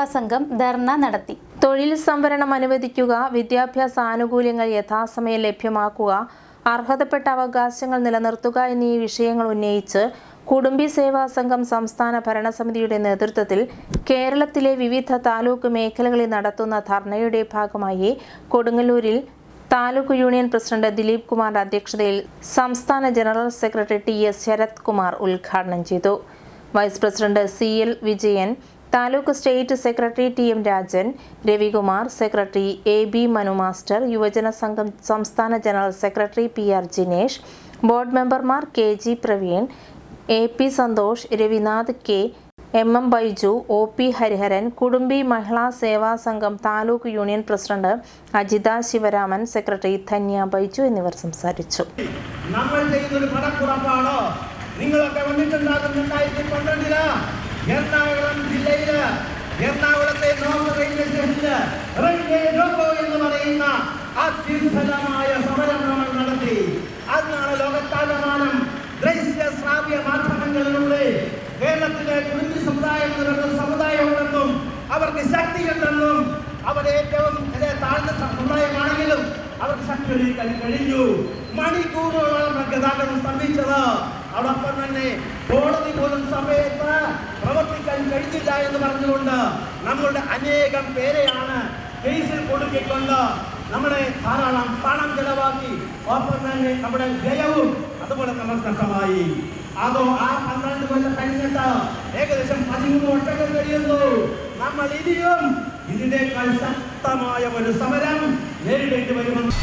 സേവാ സംഘം ധർണ നടത്തി. തൊഴിൽ സംവരണം അനുവദിക്കുക വിദ്യാഭ്യാസ ആനുകൂല്യങ്ങൾ യഥാസമയം ലഭ്യമാക്കുക അർഹതപ്പെട്ട അവകാശങ്ങൾ നിലനിർത്തുക എന്നീ വിഷയങ്ങൾ ഉന്നയിച്ച് കുടുംബി സേവാ സംഘം സംസ്ഥാന ഭരണസമിതിയുടെ നേതൃത്വത്തിൽ കേരളത്തിലെ വിവിധ താലൂക്ക് മേഖലകളിൽ നടത്തുന്ന ധർണയുടെ ഭാഗമായി കൊടുങ്ങല്ലൂരിൽ താലൂക്ക് യൂണിയൻ പ്രസിഡന്റ് ദിലീപ് കുമാറിന്റെ അധ്യക്ഷതയിൽ സംസ്ഥാന general secretary T S Sarath Kumar ഉദ്ഘാടനം ചെയ്തു. Vice president C L Vijayan taluk state secretary T M Rajan Ravikumar secretary A B Manu master Yuvajana Sangham സംസ്ഥാന general secretary P R Jinesh board മെമ്പർമാർ K G Praveen A P Santhosh Ravinath K M M Baiju O P Hariharan Kudumbi Mahila Seva Sangham taluk union president Ajitha Sivaraman secretary Dhanya Baiju എന്നിവർ സംസാരിച്ചു. നമ്മൾ ചെയ്യുന്നൊരു ഒരു നിങ്ങളൊക്കെ വന്നിട്ടുണ്ടാകും രണ്ടായിരത്തി പന്ത്രണ്ടിൽ. എറണാകുളം ജില്ലയിൽ എറണാകുളത്തെ നോർത്ത് റെയിൽവേ റെയിൽവേ ലോക്കോ എന്ന് പറയുന്ന അത്യുജ്വലമായ സമരം നമ്മൾ നടത്തി. അന്നാണ് ലോകത്താകമാനം ദൃശ്യ ശ്രാവ്യ മാധ്യമങ്ങളിലൂടെ കേരളത്തിലെ കുഞ്ഞു സമുദായം പറയുന്ന സമുദായമുണ്ടെന്നും അവർക്ക് ശക്തിയുണ്ടെന്നും അവർ ഏറ്റവും താഴ്ന്ന സമുദായമാണെങ്കിലും അവർക്ക് ശക്തി ഒരുക്കാൻ കഴിഞ്ഞു. മണിക്കൂറുകളാണ് ഗതാഗതം സ്തംഭിച്ചത്. അതോടൊപ്പം തന്നെ എന്ന് പറഞ്ഞുകൊണ്ട് നമ്മളുടെ അനേകം പേരെയാണ് കേസിൽ കൊടുക്കിക്കൊണ്ട് നമ്മളെ ധാരാളം പണം ചെലവാക്കി ഒപ്പം തന്നെ നമ്മുടെ ജയവും അതുപോലെ നമ്മൾ നഷ്ടമായി അതോ ആ പന്ത്രണ്ട് കൊല്ലം കഴിഞ്ഞിട്ട് ഏകദേശം പതിമൂന്ന് ഒട്ടകം കഴിയുന്നു. നമ്മൾ ഇനിയും ഇതിനേക്കാൾ ശക്തമായ ഒരു സമരം നേരിടേണ്ടി വരുമെന്ന്